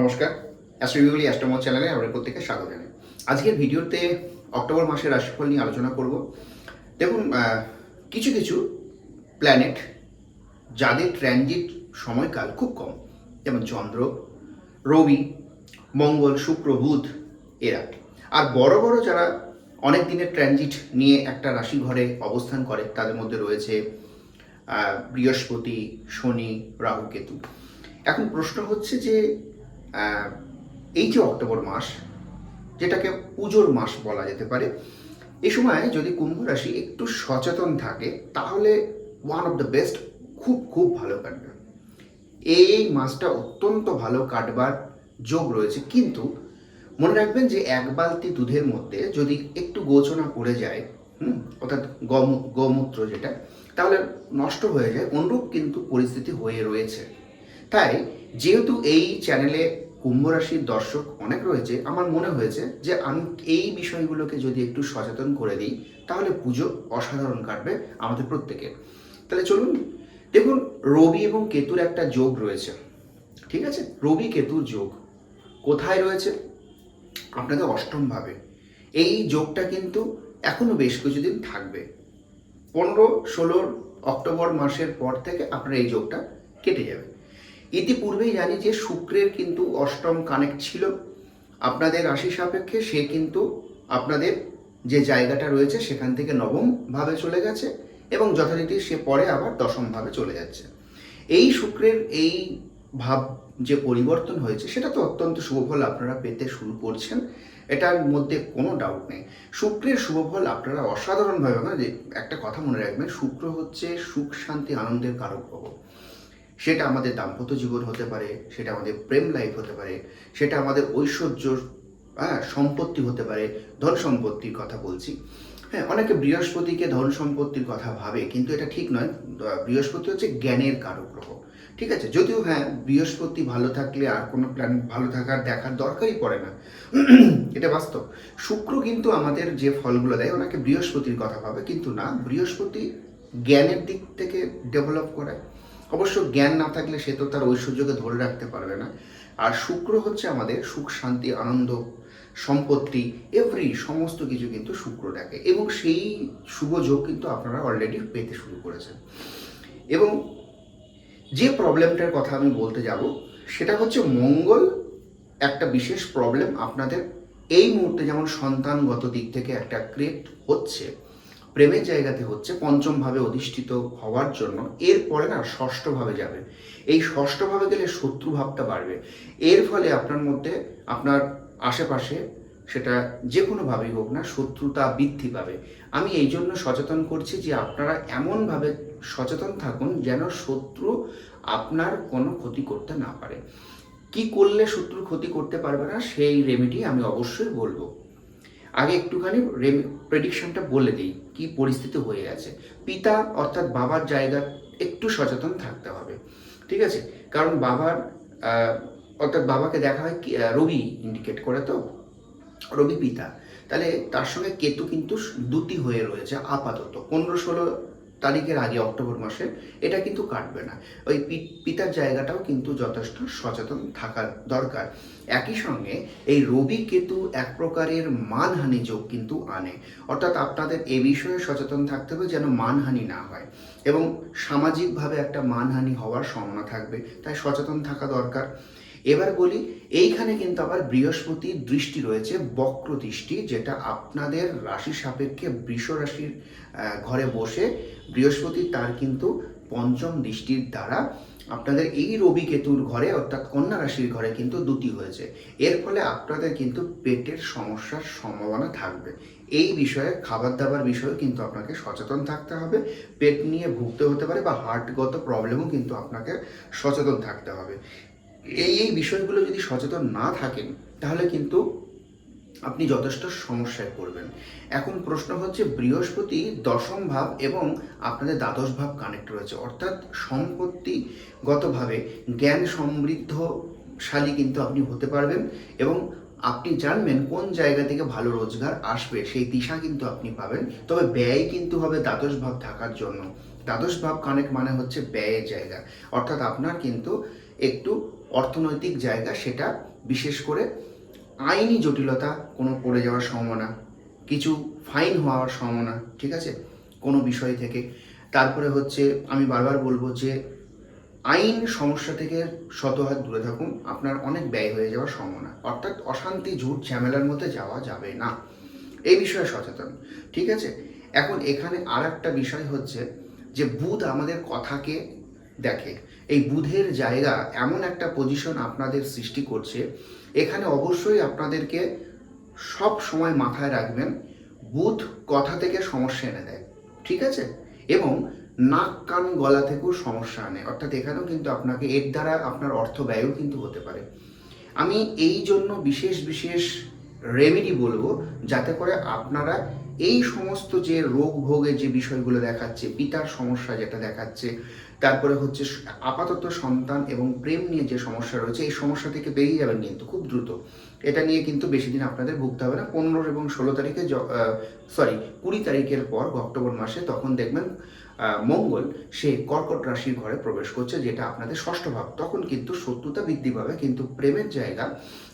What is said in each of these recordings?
নমস্কার অ্যাস্ট্রোবিগুলি অ্যাস্ট্রোমো চ্যানেলে আমরা প্রত্যেকে স্বাগত জানাই। আজকের ভিডিওতে অক্টোবর মাসের রাশিফল নিয়ে আলোচনা করব। দেখুন কিছু কিছু প্ল্যানেট যাদের ট্রানজিট সময়কাল খুব কম, যেমন চন্দ্র, রবি, মঙ্গল, শুক্র, বুধ এরা। আর বড় বড় যারা অনেক দিনের ট্রানজিট নিয়ে একটা রাশি ঘরে অবস্থান করে, তাদের মধ্যে রয়েছে বৃহস্পতি, শনি, রাহু, কেতু। এখন প্রশ্ন হচ্ছে যে এই যে অক্টোবর মাস, যেটাকে পুজোর মাস বলা যেতে পারে এই সময় যদি কুম্ভ রাশি একটু সচেতন থাকে, তাহলে ওয়ান অফ দ্য বেস্ট খুব খুব ভালো কাটবে। এই মাসটা অত্যন্ত ভালো কাটবার যোগ রয়েছে, কিন্তু মনে রাখবেন যে এক বালতি দুধের মধ্যে যদি একটু গোচনা পড়ে যায়, হুম, অর্থাৎ গম, গোমূত্র যেটা, তাহলে নষ্ট হয়ে যায়, অনুরূপ কিন্তু পরিস্থিতি হয়ে রয়েছে। তাই যেহেতু এই চ্যানেলে কুম্ভ রাশির দর্শক অনেক রয়েছে। আমার মনে হয়েছে যে আমি এই বিষয়গুলোকে যদি একটু সচেতন করে দিই, তাহলে পুজো অসাধারণ কাটবে আমাদের প্রত্যেকের। তাহলে চলুন, দেখুন, রবি এবং কেতুর একটা যোগ রয়েছে। ঠিক আছে? রবি কেতুর যোগ কোথায় রয়েছে? আপনাদের অষ্টম ভাবে এই যোগটা কিন্তু এখনও বেশ কিছুদিন থাকবে। পনেরো, ষোলোর অক্টোবর মাসের পর থেকে আপনার এই যোগটা কেটে যাবে ইতিপূর্বেই জানি যে শুক্রের কিন্তু অষ্টম কানেক্ট ছিল। আপনাদের রাশি সাপেক্ষে সে কিন্তু আপনাদের যে জায়গাটা রয়েছে সেখান থেকে নবম ভাবে চলে গেছে এবং যথারীতি সে পরে আবার দশম ভাবে চলে যাচ্ছে। এই শুক্রের এই ভাব যে পরিবর্তন হয়েছে সেটা তো অত্যন্ত শুভফল আপনারা পেতে শুরু করছেন, এটার মধ্যে কোনো ডাউট নেই। শুক্রের শুভফল আপনারা অসাধারণভাবে একটা কথা মনে রাখবেন, শুক্র হচ্ছে সুখ, শান্তি, আনন্দের কারক গ্রহ সেটা আমাদের দাম্পত্য জীবন হতে পারে, সেটা আমাদের প্রেম লাইফ হতে পারে, সেটা আমাদের ঐশ্বর্য হ্যাঁ সম্পত্তি হতে পারে, ধন সম্পত্তির কথা বলছি। হ্যাঁ অনেকে বৃহস্পতিকে ধন সম্পত্তির কথা ভাবে, কিন্তু এটা ঠিক নয়। বৃহস্পতি হচ্ছে জ্ঞানের কারক গ্রহ, ঠিক আছে? যদিও হ্যাঁ বৃহস্পতি ভালো থাকলে আর কোনো প্ল্যান ভালো থাকার দেখার দরকারই পড়ে না। এটা বাস্তব। শুক্র কিন্তু আমাদের যে ফলগুলো দেয়, ওনাকে বৃহস্পতির কথা ভাবে, কিন্তু না, বৃহস্পতি জ্ঞানের দিক থেকে ডেভেলপ করায় অবশ্য জ্ঞান না থাকলে সে তো তার ঐশ্বর্যকে ধরে রাখতে পারবে না। আর শুক্র হচ্ছে আমাদের সুখ, শান্তি, আনন্দ, সম্পত্তি এভরি সমস্ত কিছু কিন্তু শুক্র দেখে এবং সেই শুভ যোগ কিন্তু আপনারা অলরেডি পেতে শুরু করেছেন। এবং যে প্রবলেমটার কথা আমি বলতে যাব, সেটা হচ্ছে মঙ্গল একটা বিশেষ প্রবলেম আপনাদের এই মুহূর্তে যেমন সন্তানগত দিক থেকে একটা ক্রিয়েট হচ্ছে প্রেমের জায়গাতে হচ্ছে পঞ্চম ভাবে অধিষ্ঠিত হওয়ার জন্য, এরপরে না ষষ্ঠ ভাবে যাবে। এই ষষ্ঠ ভাবে গেলে শত্রু ভাবটা বাড়বে। এর ফলে আপনার মধ্যে, আপনার আশেপাশে সেটা যে কোনোভাবেই হোক না, শত্রুতা বৃদ্ধি পাবে। আমি এই জন্য সচেতন করছি যে আপনারা এমনভাবে সচেতন থাকুন যেন শত্রু আপনার কোনো ক্ষতি করতে না পারে। কি করলে শত্রুর ক্ষতি করতে পারবে না, সেই রেমেডি আমি অবশ্যই বলব। আগে একটুখানি প্রেডিকশনটা বলে দিই, কি পরিস্থিতি হয়ে আছে পিতা অর্থাৎ বাবার জায়গা একটু সচেতন থাকতে হবে, ঠিক আছে? কারণ বাবার অর্থাৎ বাবাকে দেখা হয় রবি ইন্ডিকেট করে তো রবি পিতা। তাহলে তার সঙ্গে কেতু কিন্তু দুটি হয়ে রয়েছে, আপাতত। পনেরো, ষোলো তারিখের আগে অক্টোবর মাসে, এটা কিন্তু কাটবে না। ওই পিতার জায়গাটাও কিন্তু যথেষ্ট সচেতন থাকার দরকার। একই সঙ্গে এই রবি কেতু এক প্রকারের মানহানি যোগ কিন্তু আনে। অর্থাৎ আপনাদের এ বিষয়ে সচেতন থাকতে হবে যেন মানহানি না হয়। এবং সামাজিকভাবে একটা মানহানি হওয়ার সম্ভাবনা থাকবে, তাই সচেতন থাকা দরকার। এবার বলি, এইখানে কিন্তু আবার বৃহস্পতির দৃষ্টি রয়েছে, বক্র দৃষ্টি, যেটা আপনাদের রাশি সাপেক্ষে বৃষ রাশির ঘরে বসে বৃহস্পতি তার কিন্তু পঞ্চম দৃষ্টির দ্বারা আপনাদের এই রবি কেতুর ঘরে অর্থাৎ কন্যা রাশির ঘরে কিন্তু দুটি হয়েছে। এর ফলে আপনাদের কিন্তু পেটের সমস্যার সম্ভাবনা থাকবে। এই বিষয়ে খাবার দাবার বিষয়ে কিন্তু আপনাকে সচেতন থাকতে হবে। পেট নিয়ে ভুগতে হতে পারে বা হার্টগত প্রবলেমও কিন্তু আপনাকে সচেতন থাকতে হবে। এই এই বিষয়গুলো যদি সচেতন না থাকেন, তাহলে কিন্তু আপনি যথেষ্ট সমস্যায় পড়বেন। এখন প্রশ্ন হচ্ছে, বৃহস্পতি দশম ভাব এবং আপনাদের দ্বাদশ ভাব কানেক্ট রয়েছে। অর্থাৎ সম্পত্তিগতভাবে জ্ঞান সমৃদ্ধশালী কিন্তু আপনি হতে পারবেন এবং আপনি জানবেন কোন জায়গা থেকে ভালো রোজগার আসবে, সেই দিশা কিন্তু আপনি পাবেন। তবে ব্যয় কিন্তু হবে দ্বাদশ ভাব থাকার জন্য। দ্বাদশ ভাব কানেক্ট মানে হচ্ছে ব্যয়ের জায়গা। অর্থাৎ আপনার কিন্তু একটু অর্থনৈতিক জায়গা সেটা বিশেষ করে আইনি জটিলতা কোনো পড়ে যাওয়ার সম্ভাবনা, কিছু ফাইন হওয়ার সম্ভাবনা, ঠিক আছে? কোনো বিষয় থেকে। তারপরে হচ্ছে আমি বারবার বলব যে আইন সমস্যা থেকে শত হাত দূরে থাকুন, আপনার অনেক ব্যয় হয়ে যাওয়ার সম্ভাবনা। অর্থাৎ অশান্তি, ঝুট, ঝামেলার মধ্যে যাওয়া যাবে না। এই বিষয়ে সচেতন, ঠিক আছে? এখন এখানে আর একটা বিষয় হচ্ছে যে বুধ আমাদের কথাকে দেখে। এই বুধের জায়গা এমন একটা পজিশন আপনাদের সৃষ্টি করছে, এখানে অবশ্যই আপনাদেরকে সব সময় মাথায় রাখবেন, বুধ কথা থেকে সমস্যা এনে দেয়, ঠিক আছে? এবং নাক, কান, গলা থেকেও সমস্যা আনে। অর্থাৎ এখানেও কিন্তু আপনাকে এর দ্বারা আপনার অর্থ ব্যয়ও কিন্তু হতে পারে। আমি এই জন্য বিশেষ বিশেষ রেমেডি বলব, যাতে করে আপনারা এই সমস্ত যে রোগ ভোগের যে বিষয়গুলো দেখাচ্ছে, পিতার সমস্যা যেটা দেখাচ্ছে, তারপরে হচ্ছে আপাতত সন্তান এবং প্রেম নিয়ে যে সমস্যা রয়েছে, এই সমস্যা থেকে বেরিয়ে যাবেন কিন্তু খুব দ্রুত। এটা নিয়ে কিন্তু বেশি দিন আপনাদের ভুগতে হবে না। পনেরো এবং ষোলো তারিখে সরি কুড়ি তারিখের পর, অক্টোবর মাসে তখন দেখবেন মঙ্গল, সে কর্কট রাশির ঘরে প্রবেশ করছে, যেটা আপনাদের ষষ্ঠ ভাব। তখন কিন্তু শত্রুতা বৃদ্ধি পাবে, কিন্তু প্রেমের জায়গা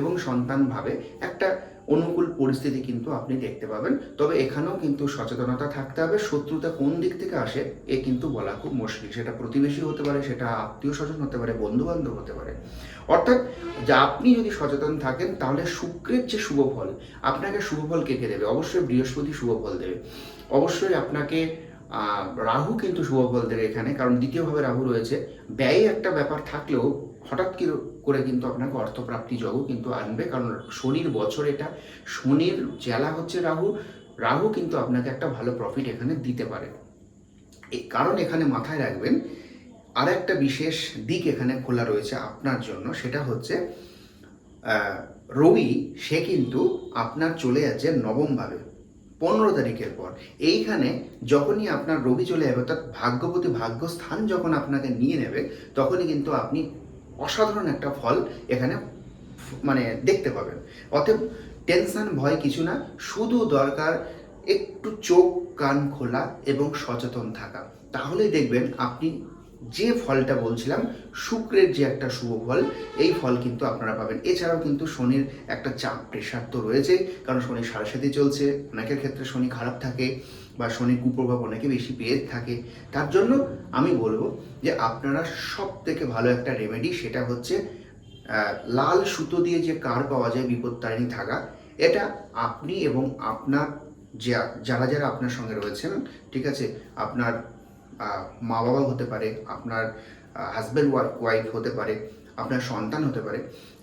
এবং সন্তান ভাবে একটা অনুকূল পরিস্থিতি কিন্তু আপনি দেখতে পাবেন। তবে এখানেও কিন্তু সচেতনতা থাকতে হবে। শত্রুতা কোন দিক থেকে আসে, এ কিন্তু বলা খুব মুশকিল। সেটা প্রতিবেশী হতে পারে, সেটা আত্মীয় স্বজন হতে পারে বন্ধু বান্ধব হতে পারে। অর্থাৎ যা আপনি যদি সচেতন থাকেন, তাহলে শুক্রের যে শুভ ফল, আপনাকে শুভ ফল কে কে দেবে? অবশ্যই বৃহস্পতি শুভ ফল দেবে। অবশ্যই আপনাকে রাহু কিন্তু শুভ ফল দেবে এখানে, কারণ দ্বিতীয়ভাবে রাহু রয়েছে। ব্যয় একটা ব্যাপার থাকলেও হঠাৎ কি করে কিন্তু আপনাকে অর্থপ্রাপ্তি যোগও কিন্তু আনবে? কারণ শনির বছর এটা, শনির জেলা হচ্ছে রাহু রাহু কিন্তু আপনাকে একটা ভালো প্রফিট এখানে দিতে পারে। কারণ এখানে মাথায় রাখবেন আর একটা বিশেষ দিক এখানে খোলা রয়েছে আপনার জন্য, সেটা হচ্ছে রবি, সে কিন্তু আপনার চলে যাচ্ছে নবমভাবে, পনেরো তারিখের পর। এইখানে যখনই আপনার রবি চলে যাবে, অর্থাৎ ভাগ্যবতী ভাগ্যস্থান যখন আপনাকে নিয়ে নেবে, তখনই কিন্তু আপনি অসাধারণ একটা ফল এখানে মানে দেখতে পাবেন। অতএব টেনশন, ভয় কিছু না, শুধু দরকার একটু চোখ, কান খোলা এবং সচেতন থাকা। তাহলেই দেখবেন আপনি যে ফলটা বলছিলাম, শুক্রের যে একটা শুভ ফল, এই ফল কিন্তু আপনারা পাবেন। এছাড়াও কিন্তু শনির একটা চাপ প্রেশার তো রয়েছে কারণ শনি সাড়ে সাথে চলছে, অনেকের ক্ষেত্রে শনি খারাপ থাকে বা শনির কুপ্রভাব অনেকে বেশি পেয়ে থাকে। তার জন্য আমি বলব যে আপনারা সব থেকে ভালো একটা রেমেডি সেটা হচ্ছে লাল সুতো দিয়ে যে কার পাওয়া যায় বিপত্তারিণী থাকা, এটা আপনি এবং আপনার যে, যারা যারা আপনার সঙ্গে রয়েছেন, ঠিক আছে? আপনার মা বাবা হতে পারে, আপনার হাজব্যান্ড ওয়াইফ হতে পারে, আপনার সন্তান হতে পারে।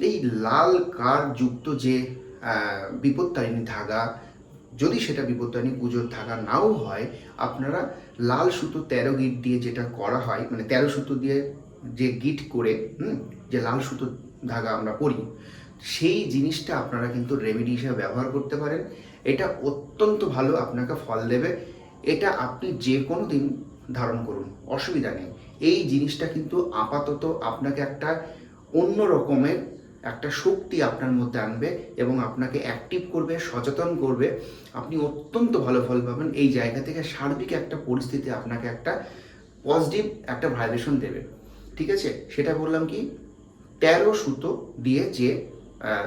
এই লাল কার যুক্ত যে বিপত্তারিণী ধাগা, যদি সেটা বিপত্তারিণী পুজোর ধাগা নাও হয়, আপনারা লাল সুতো তেরো গিট দিয়ে যেটা করা হয় মানে তেরো সুতো দিয়ে যে গিট করে, হুম, যে লাল সুতো ধাগা আমরা পরি, সেই জিনিসটা আপনারা কিন্তু রেমেডি হিসেবে ব্যবহার করতে পারেন। এটা অত্যন্ত ভালো আপনাকে ফল দেবে। এটা আপনি যে কোনো দিন ধারণ করুন, অসুবিধা নেই। এই জিনিসটা কিন্তু আপাতত আপনাকে একটা অন্য রকমের একটা শক্তি আপনার মধ্যে আনবে এবং আপনাকে অ্যাক্টিভ করবে, সচেতন করবে। আপনি অত্যন্ত ভালো ফল পাবেন। এই জায়গা থেকে সার্বিক একটা পরিস্থিতি আপনাকে একটা পজিটিভ একটা ভাইব্রেশন দেবে। ঠিক আছে? সেটা বললাম কি? তেরো সুতো দিয়ে যে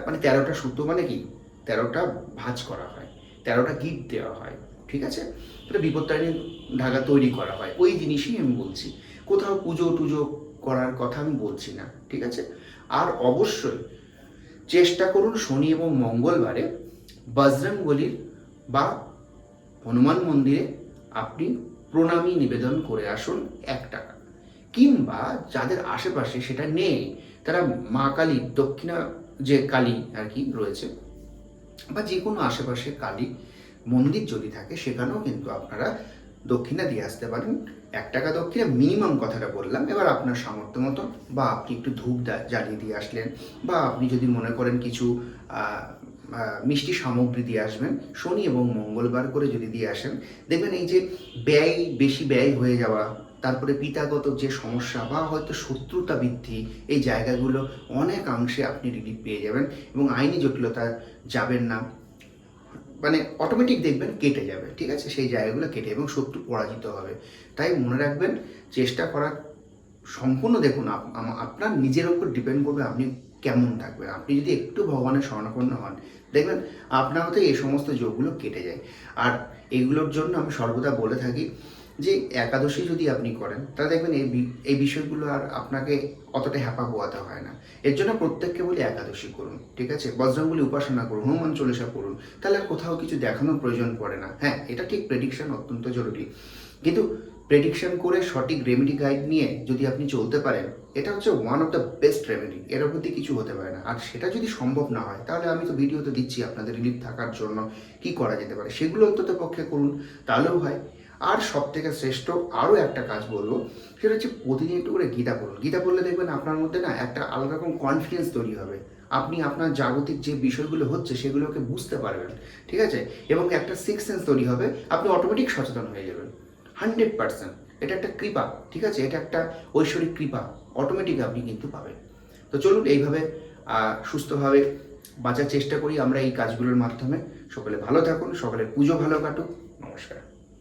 মানে তেরোটা সুতো মানে কি? তেরোটা ভাঁজ করা হয়। তেরোটা গিট দেওয়া হয়। ঠিক আছে? এটা বিপত্তারিণী ধাগা তৈরি করা হয়। ওই জিনিসই আমি বলছি। কোথাও পুজো টুজো করার কথা আমি বলছি না, ঠিক আছে? আর অবশ্যই চেষ্টা করুন শনি এবং মঙ্গলবারে বজরংবলির বা হনুমান মন্দিরে আপনি প্রণামী নিবেদন করে আসুন এক টাকা। কিংবা যাদের আশেপাশে সেটা নেই, তারা মা কালীর দক্ষিণা যে কালী আর কি রয়েছে, বা যে কোনো আশেপাশে কালী মন্দির যদি থাকে, সেখানেও কিন্তু আপনারা দক্ষিণা দিয়ে আসতে পারেন। এক টাকা দক্ষিণা মিনিমাম কথাটা বললাম। এবার আপনার সামর্থ্য মতো বা আপনি একটু ধূপ জ্বালিয়ে দিয়ে আসলেন বা আপনি যদি মনে করেন কিছু মিষ্টি সামগ্রী দিয়ে আসবেন, শনি এবং মঙ্গলবার করে যদি দিয়ে আসেন, দেখবেন এই যে ব্যয়, বেশি ব্যয় হয়ে যাওয়া, তারপরে পিতাগত যে সমস্যা বা হয়তো শত্রুতা বৃদ্ধি, এই জায়গাগুলো অনেকাংশে আপনি রিলিফ পেয়ে যাবেন এবং আইনি জটিলতা যাবেন না। মানে অটোমেটিক দেখবেন কেটে যাবে, ঠিক আছে? সেই জায়গাগুলো কেটে এবং শত্রু পরাজিত হবে। তাই মনে রাখবেন, চেষ্টা করা সম্পূর্ণ দেখুন, আপ- আপনার নিজের উপর ডিপেন্ড করবে আপনি কেমন থাকবেন। আপনি যদি একটু ভগবানের শরণাপন্ন হন, দেখবেন আপনার হতে এই সমস্ত যোগগুলো কেটে যায়। আর এগুলোর জন্য আমি সর্বদা বলে থাকি যে একাদশী যদি আপনি করেন, তাহলে দেখবেন এই এই বিষয়গুলো আর আপনাকে অতটা হ্যাপা পোয়াতে হয় না। এর জন্য প্রত্যেককে বলি একাদশী করুন, ঠিক আছে? বজ্রাঙ্গুলি উপাসনা করুন, হনুমান চল্লিশা করুন তাহলে আর কোথাও কিছু দেখানোর প্রয়োজন পড়ে না। হ্যাঁ এটা ঠিক প্রেডিকশন অত্যন্ত জরুরি। কিন্তু প্রেডিকশন করে সঠিক রেমেডি গাইড নিয়ে যদি আপনি চলতে পারেন, এটা হচ্ছে one of the best remedy এর প্রতি কিছু হতে পারে না। আর সেটা যদি সম্ভব না হয়, তাহলে আমি তো ভিডিওতে দিচ্ছি আপনাদের রিলিফ থাকার জন্য, কি করা যেতে পারে? সেগুলো অন্তত পক্ষে করুন, তাহলেও হয়। আর সব থেকে শ্রেষ্ঠ আরও একটা কাজ বলব, সেটা হচ্ছে প্রতিদিন একটু করে গীতা পড়ুন। গীতা পড়লে দেখবেন আপনার মধ্যে না একটা আলাদা রকম কনফিডেন্স তৈরি হবে। আপনি আপনার জাগতিক যে বিষয়গুলো হচ্ছে সেগুলোকে বুঝতে পারবেন, ঠিক আছে? এবং একটা সিক্স সেন্স তৈরি হবে, আপনি অটোমেটিক সচেতন হয়ে যাবেন। হান্ড্রেড পার্সেন্ট এটা একটা কৃপা, ঠিক আছে? এটা একটা ঐশ্বরিক কৃপা অটোমেটিক আপনি কিন্তু পাবেন। তো চলুন এইভাবে সুস্থভাবে বাঁচার চেষ্টা করি আমরা এই কাজগুলোর মাধ্যমে। সকলে ভালো থাকুন, সকলের পুজো ভালো কাটুক। নমস্কার।